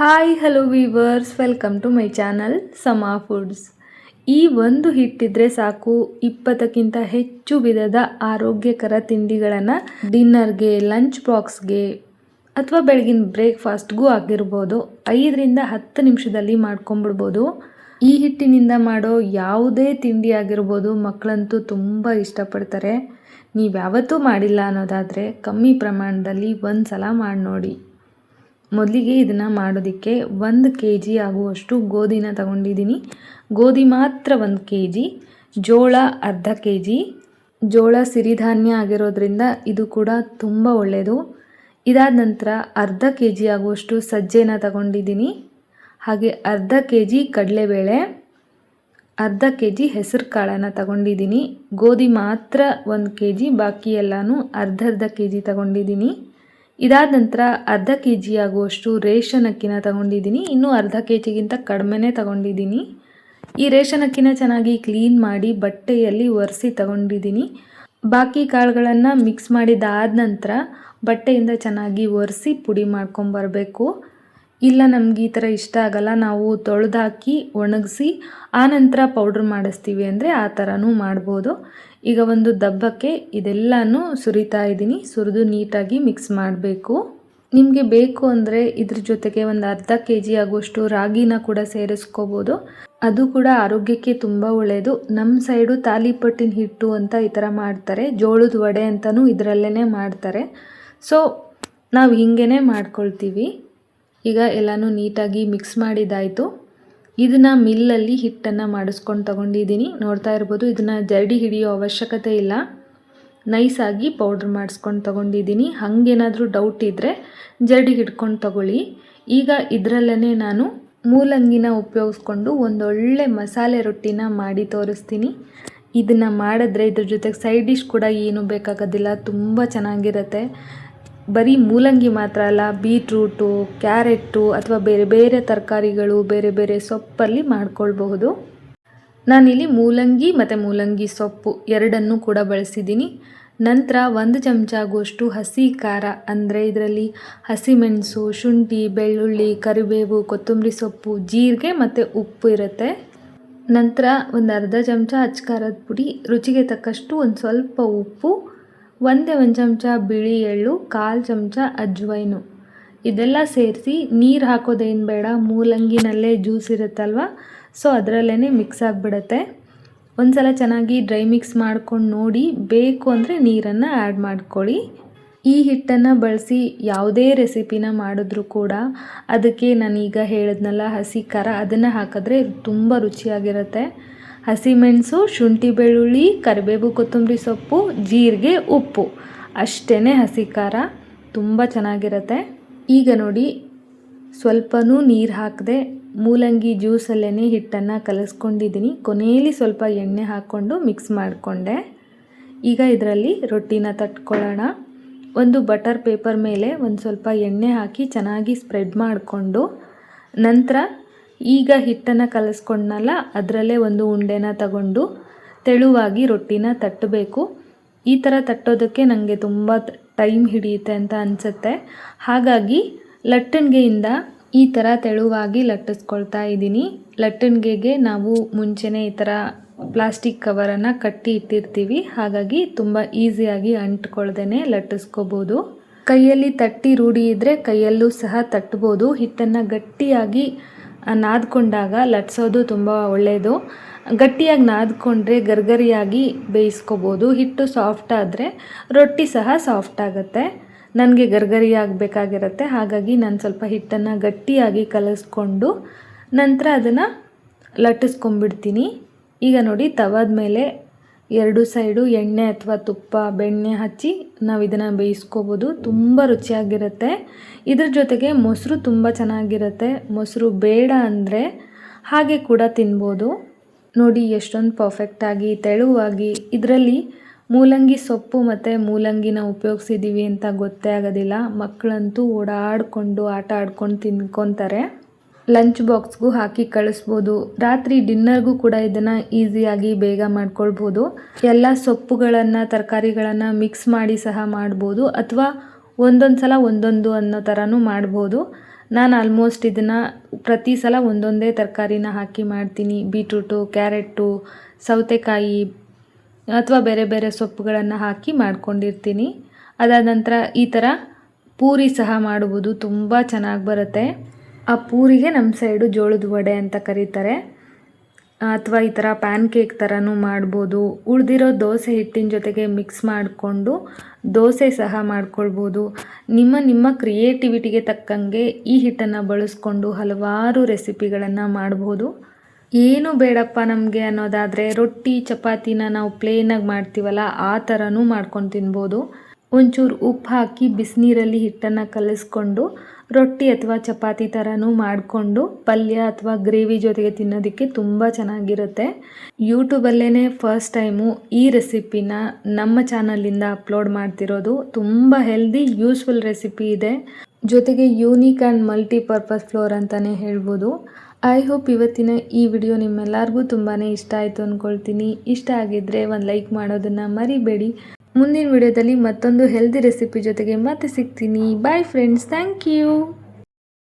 Hi hello viewers welcome to my channel Sama foods ಈ ಒಂದು ಹಿಟ್ಟಿದ್ರೆ ಸಾಕು ಇಪ್ಪತ್ತಕ್ಕಿಂತ ಹೆಚ್ಚು ವಿಧದ ಆರೋಗ್ಯಕರ ತಿಂಡಿಗಳನ್ನು ಡಿನ್ನರ್ಗೆ ಲಂಚ್ ಬಾಕ್ಸ್ಗೆ ಅಥವಾ ಬೆಳಗಿನ ಬ್ರೇಕ್ಫಾಸ್ಟ್ಗೂ ಆಗಿರ್ಬೋದು. ಐದರಿಂದ ಹತ್ತು ನಿಮಿಷದಲ್ಲಿ ಮಾಡ್ಕೊಂಬಿಡ್ಬೋದು ಈ ಹಿಟ್ಟಿನಿಂದ ಮಾಡೋ ಯಾವುದೇ ತಿಂಡಿ ಆಗಿರ್ಬೋದು ಮಕ್ಕಳಂತೂ ತುಂಬ ಇಷ್ಟಪಡ್ತಾರೆ. ನೀವು ಯಾವತ್ತೂ ಮಾಡಿಲ್ಲ ಅನ್ನೋದಾದರೆ ಕಮ್ಮಿ ಪ್ರಮಾಣದಲ್ಲಿ ಒಂದು ಸಲ ಮಾಡಿ ನೋಡಿ ಮೊದಲಿಗೆ ಇದನ್ನು ಮಾಡೋದಕ್ಕೆ ಒಂದು ಕೆ ಜಿ ಆಗುವಷ್ಟು ಗೋಧಿನ ತಗೊಂಡಿದ್ದೀನಿ ಗೋಧಿ ಮಾತ್ರ ಒಂದು ಕೆ ಜಿ ಜೋಳ ಅರ್ಧ ಕೆ ಜಿ ಜೋಳ ಸಿರಿಧಾನ್ಯ ಆಗಿರೋದ್ರಿಂದ ಇದು ಕೂಡ ತುಂಬ ಒಳ್ಳೆಯದು ಇದಾದ ನಂತರ ಅರ್ಧ ಕೆ ಜಿ ಆಗುವಷ್ಟು ಸಜ್ಜೆನ ತಗೊಂಡಿದ್ದೀನಿ ಹಾಗೆ ಅರ್ಧ ಕೆ ಜಿ ಕಡಲೆಬೇಳೆ, ಅರ್ಧ ಕೆ ಜಿ ಹೆಸರು ಕಾಳನ್ನು ತಗೊಂಡಿದ್ದೀನಿ ಗೋಧಿ ಮಾತ್ರ ಒಂದು ಕೆ ಜಿ ಬಾಕಿ ಎಲ್ಲನೂ ಅರ್ಧ ಅರ್ಧ ಕೆ ಜಿ ತಗೊಂಡಿದ್ದೀನಿ ಇದಾದ ನಂತರ ಅರ್ಧ ಕೆ ಜಿ ಆಗುವಷ್ಟು ರೇಷನ್ ಅಕ್ಕಿನ ತಗೊಂಡಿದ್ದೀನಿ. ಇನ್ನೂ ಅರ್ಧ ಕೆ ಜಿಗಿಂತ ಕಡಿಮೆನೇ ತಗೊಂಡಿದ್ದೀನಿ. ಈ ರೇಷನ್ ಅಕ್ಕಿನ ಚೆನ್ನಾಗಿ ಕ್ಲೀನ್ ಮಾಡಿ ಬಟ್ಟೆಯಲ್ಲಿ ಒರೆಸಿ ತಗೊಂಡಿದ್ದೀನಿ. ಬಾಕಿ ಕಾಳುಗಳನ್ನು ಮಿಕ್ಸ್ ಮಾಡಿದಾದ ನಂತರ ಬಟ್ಟೆಯಿಂದ ಚೆನ್ನಾಗಿ ಒರೆಸಿ ಪುಡಿ ಮಾಡ್ಕೊಂಬರಬೇಕು. ಇಲ್ಲ, ನಮ್ಗೆ ಈ ಥರ ಇಷ್ಟ ಆಗಲ್ಲ, ನಾವು ತೊಳೆದಾಕಿ ಒಣಗಿಸಿ ಆನಂತರ ಪೌಡ್ರ್ ಮಾಡಿಸ್ತೀವಿ ಅಂದರೆ ಆ ಥರನೂ ಮಾಡ್ಬೋದು. ಈಗ ಒಂದು ದಬ್ಬಕ್ಕೆ ಇದೆಲ್ಲನೂ ಸುರಿತಾ ಇದ್ದೀನಿ, ಸುರಿದು ನೀಟಾಗಿ ಮಿಕ್ಸ್ ಮಾಡಬೇಕು. ನಿಮಗೆ ಬೇಕು ಅಂದರೆ ಇದ್ರ ಜೊತೆಗೆ ಒಂದು ಅರ್ಧ ಕೆ ಜಿ ಆಗುವಷ್ಟು ರಾಗಿನ ಕೂಡ ಸೇರಿಸ್ಕೋಬೋದು. ಅದು ಕೂಡ ಆರೋಗ್ಯಕ್ಕೆ ತುಂಬ ಒಳ್ಳೆಯದು ನಮ್ಮ ಸೈಡು ತಾಲಿಪಟ್ಟಿನ ಹಿಟ್ಟು ಅಂತ ಈ ಥರ ಮಾಡ್ತಾರೆ, ಜೋಳದ ವಡೆ ಅಂತಲೂ ಇದರಲ್ಲೇ ಮಾಡ್ತಾರೆ. ಸೊ, ನಾವು ಹೀಗೇನೆ ಮಾಡ್ಕೊಳ್ತೀವಿ. ಈಗ ಎಲ್ಲನೂ ನೀಟಾಗಿ ಮಿಕ್ಸ್ ಮಾಡಿದ್ದಾಯಿತು ಇದನ್ನು ಮಿಲ್ಲಲ್ಲಿ ಹಿಟ್ಟನ್ನು ಮಾಡಿಸ್ಕೊಂಡು ತಗೊಂಡಿದ್ದೀನಿ ನೋಡ್ತಾ ಇರ್ಬೋದು, ಇದನ್ನು ಜರಡಿ ಹಿಡಿಯೋ ಅವಶ್ಯಕತೆ ಇಲ್ಲ. ನೈಸಾಗಿ ಪೌಡ್ರ್ ಮಾಡಿಸ್ಕೊಂಡು ತಗೊಂಡಿದ್ದೀನಿ ಹಾಗೇನಾದರೂ ಡೌಟ್ ಇದ್ದರೆ ಜರಡಿ ಹಿಡ್ಕೊಂಡು ತಗೊಳ್ಳಿ. ಈಗ ಇದರಲ್ಲೇ ನಾನು ಮೂಲಂಗಿನ ಉಪಯೋಗಿಸ್ಕೊಂಡು ಒಂದೊಳ್ಳೆ ಮಸಾಲೆ ರೊಟ್ಟಿನ ಮಾಡಿ ತೋರಿಸ್ತೀನಿ. ಇದನ್ನು ಮಾಡಿದ್ರೆ ಇದ್ರ ಜೊತೆಗೆ ಸೈಡ್ ಡಿಶ್ ಕೂಡ ಏನು ಬೇಕಾಗೋದಿಲ್ಲ. ತುಂಬ ಚೆನ್ನಾಗಿರುತ್ತೆ. ಬರೀ ಮೂಲಂಗಿ ಮಾತ್ರ ಅಲ್ಲ, ಬೀಟ್ರೂಟು, ಕ್ಯಾರೆಟ್ಟು ಅಥವಾ ಬೇರೆ ಬೇರೆ ತರಕಾರಿಗಳು, ಬೇರೆ ಬೇರೆ ಸೊಪ್ಪಲ್ಲಿ ಮಾಡ್ಕೊಳ್ಬಹುದು. ನಾನಿಲ್ಲಿ ಮೂಲಂಗಿ ಮತ್ತು ಮೂಲಂಗಿ ಸೊಪ್ಪು ಎರಡನ್ನೂ ಕೂಡ ಬಳಸಿದ್ದೀನಿ. ನಂತರ ಒಂದು ಚಮಚ ಆಗುವಷ್ಟು ಹಸಿ ಖಾರ, ಅಂದರೆ ಇದರಲ್ಲಿ ಹಸಿಮೆಣಸು, ಶುಂಠಿ, ಬೆಳ್ಳುಳ್ಳಿ, ಕರಿಬೇವು, ಕೊತ್ತಂಬರಿ ಸೊಪ್ಪು, ಜೀರಿಗೆ ಮತ್ತು ಉಪ್ಪು ಇರುತ್ತೆ. ನಂತರ ಒಂದು ಅರ್ಧ ಚಮಚ ಅಚ್ಚ ಖಾರದ ಪುಡಿ, ರುಚಿಗೆ ತಕ್ಕಷ್ಟು ಒಂದು ಸ್ವಲ್ಪ ಉಪ್ಪು ಒಂದೇ ಒಂದು ಚಮಚ ಬಿಳಿ ಎಳ್ಳು, ಕಾಲು ಚಮಚ ಅಜ್ವೈನು. ಇದೆಲ್ಲ ಸೇರಿಸಿ ನೀರು ಹಾಕೋದೇನು ಬೇಡ, ಮೂಲಂಗಿನಲ್ಲೇ ಜ್ಯೂಸ್ ಇರುತ್ತಲ್ವ? ಸೊ ಅದರಲ್ಲೇ ಮಿಕ್ಸ್ ಆಗಿಬಿಡುತ್ತೆ. ಒಂದು ಸಲ ಚೆನ್ನಾಗಿ ಡ್ರೈ ಮಿಕ್ಸ್ ಮಾಡ್ಕೊಂಡು ನೋಡಿ, ಬೇಕು ಅಂದರೆ ನೀರನ್ನು ಆ್ಯಡ್ ಮಾಡ್ಕೊಳ್ಳಿ. ಈ ಹಿಟ್ಟನ್ನು ಬಳಸಿ ಯಾವುದೇ ರೆಸಿಪಿನ ಮಾಡಿದ್ರೂ ಕೂಡ, ಅದಕ್ಕೆ ನಾನೀಗ ಹೇಳಿದ್ನಲ್ಲ ಹಸಿ ಖಾರ, ಅದನ್ನು ಹಾಕಿದ್ರೆ ತುಂಬ ರುಚಿಯಾಗಿರುತ್ತೆ. ಹಸಿಮೆಣಸು ಶುಂಠಿ ಬೆಳ್ಳುಳ್ಳಿ, ಕರಿಬೇವು ಕೊತ್ತಂಬರಿ ಸೊಪ್ಪು, ಜೀರಿಗೆ ಉಪ್ಪು. ಅಷ್ಟೇ ಹಸಿ ಖಾರ. ತುಂಬ ಚೆನ್ನಾಗಿರುತ್ತೆ. ಈಗ ನೋಡಿ, ಸ್ವಲ್ಪನೂ ನೀರು ಹಾಕದೆ ಮೂಲಂಗಿ ಜ್ಯೂಸಲ್ಲೇ ಹಿಟ್ಟನ್ನು ಕಲಸ್ಕೊಂಡಿದ್ದೀನಿ. ಕೊನೆಯಲ್ಲಿ ಸ್ವಲ್ಪ ಎಣ್ಣೆ ಹಾಕ್ಕೊಂಡು ಮಿಕ್ಸ್ ಮಾಡಿಕೊಂಡೆ. ಈಗ ಇದರಲ್ಲಿ ರೊಟ್ಟಿನ ತಟ್ಕೊಳ್ಳೋಣ. ಒಂದು ಬಟರ್ ಪೇಪರ್ ಮೇಲೆ ಒಂದು ಸ್ವಲ್ಪ ಎಣ್ಣೆ ಹಾಕಿ ಚೆನ್ನಾಗಿ ಸ್ಪ್ರೆಡ್ ಮಾಡಿಕೊಂಡು ನಂತರ ಈಗ ಹಿಟ್ಟನ್ನು ಕಲಸ್ಕೊಂಡ್ನಲ್ಲ, ಅದರಲ್ಲೇ ಒಂದು ಉಂಡೆನ ತಗೊಂಡು ತೆಳುವಾಗಿ ರೊಟ್ಟಿನ ತಟ್ಟಬೇಕು. ಈ ಥರ ತಟ್ಟೋದಕ್ಕೆ ನನಗೆ ತುಂಬ ಟೈಮ್ ಹಿಡಿಯುತ್ತೆ ಅಂತ ಅನಿಸುತ್ತೆ. ಹಾಗಾಗಿ ಲಟ್ಟಣಿಗೆಯಿಂದ ಈ ಥರ ತೆಳುವಾಗಿ ಲಟ್ಟಿಸ್ಕೊಳ್ತಾ ಇದ್ದೀನಿ. ಲಟ್ಟಣಿಗೆಗೆ ನಾವು ಮುಂಚೆನೇ ಈ ಥರ ಪ್ಲಾಸ್ಟಿಕ್ ಕವರನ್ನು ಕಟ್ಟಿ ಇಟ್ಟಿರ್ತೀವಿ. ಹಾಗಾಗಿ ತುಂಬ ಈಸಿಯಾಗಿ ಅಂಟ್ಕೊಳ್ದೇ ಲಟ್ಟಿಸ್ಕೋಬೋದು. ಕೈಯಲ್ಲಿ ತಟ್ಟಿ ರೂಢಿ ಇದ್ದರೆ ಕೈಯಲ್ಲೂ ಸಹ ತಟ್ಬೋದು. ಹಿಟ್ಟನ್ನು ಗಟ್ಟಿಯಾಗಿ ನಾದ್ಕೊಂಡಾಗ ಲಟ್ಸೋದು ತುಂಬ ಒಳ್ಳೆಯದು ಗಟ್ಟಿಯಾಗಿ ನಾದ್ಕೊಂಡ್ರೆ ಗರ್ಗರಿಯಾಗಿ ಬೇಯಿಸ್ಕೋಬೋದು. ಹಿಟ್ಟು ಸಾಫ್ಟ್ ಆದರೆ ರೊಟ್ಟಿ ಸಹ ಸಾಫ್ಟ್ ಆಗುತ್ತೆ. ನನಗೆ ಗರ್ಗರಿಯಾಗಿ ಬೇಕಾಗಿರುತ್ತೆ ಹಾಗಾಗಿ ನಾನು ಸ್ವಲ್ಪ ಹಿಟ್ಟನ್ನು ಗಟ್ಟಿಯಾಗಿ ಕಲಸ್ಕೊಂಡು ನಂತರ ಅದನ್ನು ಲಟ್ಟಿಸ್ಕೊಂಬಿಡ್ತೀನಿ ಈಗ ನೋಡಿ ತವಾದ ಮೇಲೆ ಎರಡು ಸೈಡು ಎಣ್ಣೆ ಅಥವಾ ತುಪ್ಪ, ಬೆಣ್ಣೆ ಹಚ್ಚಿ ನಾವು ಇದನ್ನು ಬೇಯಿಸ್ಕೋಬೋದು. ತುಂಬ ರುಚಿಯಾಗಿರುತ್ತೆ. ಇದ್ರ ಜೊತೆಗೆ ಮೊಸರು ತುಂಬ ಚೆನ್ನಾಗಿರುತ್ತೆ. ಮೊಸರು ಬೇಡ ಅಂದರೆ ಹಾಗೆ ಕೂಡ ತಿನ್ಬೋದು. ನೋಡಿ ಎಷ್ಟೊಂದು ಪರ್ಫೆಕ್ಟಾಗಿ ತೆಳುವಾಗಿ. ಇದರಲ್ಲಿ ಮೂಲಂಗಿ ಸೊಪ್ಪು ಮತ್ತು ಮೂಲಂಗಿನ ಉಪಯೋಗಿಸಿದ್ದೀವಿ ಅಂತ ಗೊತ್ತೇ ಆಗೋದಿಲ್ಲ. ಮಕ್ಕಳಂತೂ ಓಡಾಡಿಕೊಂಡು, ಆಟ ಆಡ್ಕೊಂಡು ತಿನ್ಕೊತಾರೆ. ಲಂಚ್ ಬಾಕ್ಸ್ಗೂ ಹಾಕಿ ಕಳಿಸ್ಬೋದು. ರಾತ್ರಿ ಡಿನ್ನರ್ಗೂ ಕೂಡ ಇದನ್ನು ಈಸಿಯಾಗಿ ಬೇಗ ಮಾಡ್ಕೊಳ್ಬೋದು. ಎಲ್ಲ ಸೊಪ್ಪುಗಳನ್ನು, ತರಕಾರಿಗಳನ್ನು ಮಿಕ್ಸ್ ಮಾಡಿ ಸಹ ಮಾಡ್ಬೋದು. ಅಥವಾ ಒಂದೊಂದು ಸಲ ಒಂದೊಂದು ಅನ್ನೋ ಥರನೂ ಮಾಡ್ಬೋದು. ನಾನು ಆಲ್ಮೋಸ್ಟ್ ಇದನ್ನು ಪ್ರತಿ ಸಲ ಒಂದೊಂದೇ ತರಕಾರಿನ ಹಾಕಿ ಮಾಡ್ತೀನಿ. ಬೀಟ್ರೂಟು ಕ್ಯಾರೆಟು ಸೌತೆಕಾಯಿ ಅಥವಾ ಬೇರೆ ಬೇರೆ ಸೊಪ್ಪುಗಳನ್ನು ಹಾಕಿ ಮಾಡ್ಕೊಂಡಿರ್ತೀನಿ. ಅದಾದ ನಂತರ ಈ ಥರ ಪೂರಿ ಸಹ ಮಾಡುವುದು ತುಂಬ ಚೆನ್ನಾಗಿ ಬರುತ್ತೆ. ಆ ಪೂರಿಗೆ ನಮ್ಮ ಸೈಡು ಜೋಳದ ವಡೆ ಅಂತ ಕರೀತಾರೆ. ಅಥವಾ ಈ ಥರ ಪ್ಯಾನ್ ಕೇಕ್ ಥರನೂ ಮಾಡ್ಬೋದು. ಉಳಿದಿರೋ ದೋಸೆ ಹಿಟ್ಟಿನ ಜೊತೆಗೆ ಮಿಕ್ಸ್ ಮಾಡಿಕೊಂಡು ದೋಸೆ ಸಹ ಮಾಡ್ಕೊಳ್ಬೋದು. ನಿಮ್ಮ ನಿಮ್ಮ ಕ್ರಿಯೇಟಿವಿಟಿಗೆ ತಕ್ಕಂಗೆ ಈ ಹಿಟ್ಟನ್ನು ಬಳಸ್ಕೊಂಡು ಹಲವಾರು ರೆಸಿಪಿಗಳನ್ನು ಮಾಡ್ಬೋದು. ಏನು ಬೇಡಪ್ಪ ನಮಗೆ ಅನ್ನೋದಾದರೆ ರೊಟ್ಟಿ, ಚಪಾತಿನ ನಾವು ಪ್ಲೇನಾಗಿ ಮಾಡ್ತೀವಲ್ಲ ಆ ಥರನೂ ಮಾಡ್ಕೊಂಡು ತಿನ್ಬೋದು. ಒಂಚೂರು ಉಪ್ಪು ಹಾಕಿ ಬಿಸಿನೀರಲ್ಲಿ ಹಿಟ್ಟನ್ನು ಕಲಿಸ್ಕೊಂಡು ರೊಟ್ಟಿ ಅಥವಾ ಚಪಾತಿ ಥರನೂ ಮಾಡಿಕೊಂಡು ಪಲ್ಯ ಅಥವಾ ಗ್ರೇವಿ ಜೊತೆಗೆ ತಿನ್ನೋದಕ್ಕೆ ತುಂಬ ಚೆನ್ನಾಗಿರುತ್ತೆ. ಯೂಟ್ಯೂಬಲ್ಲೇ ಫಸ್ಟ್ ಟೈಮು ಈ ರೆಸಿಪಿನ ನಮ್ಮ ಚಾನಲಿಂದ ಅಪ್ಲೋಡ್ ಮಾಡ್ತಿರೋದು. ತುಂಬ ಹೆಲ್ದಿ, ಯೂಸ್ಫುಲ್ ರೆಸಿಪಿ ಇದೆ. ಜೊತೆಗೆ ಯೂನಿಕ್ ಆ್ಯಂಡ್ ಮಲ್ಟಿಪರ್ಪಸ್ ಫ್ಲೋರ್ ಅಂತಲೇ ಹೇಳ್ಬೋದು. ಐ ಹೋಪ್ ಇವತ್ತಿನ ಈ ವಿಡಿಯೋ ನಿಮ್ಮೆಲ್ಲರಿಗೂ ತುಂಬಾ ಇಷ್ಟ ಆಯಿತು ಅಂದ್ಕೊಳ್ತೀನಿ ಇಷ್ಟ ಆಗಿದ್ದರೆ ಒಂದು ಲೈಕ್ ಮಾಡೋದನ್ನು ಮರಿಬೇಡಿ. ಮುಂದಿನ ವಿಡಿಯೋದಲ್ಲಿ ಮತ್ತೊಂದು ಹೆಲ್ದಿ ರೆಸಿಪಿ ಜೊತೆಗೆ ಮತ್ತೆ ಸಿಗ್ತೀನಿ. Bye friends thank you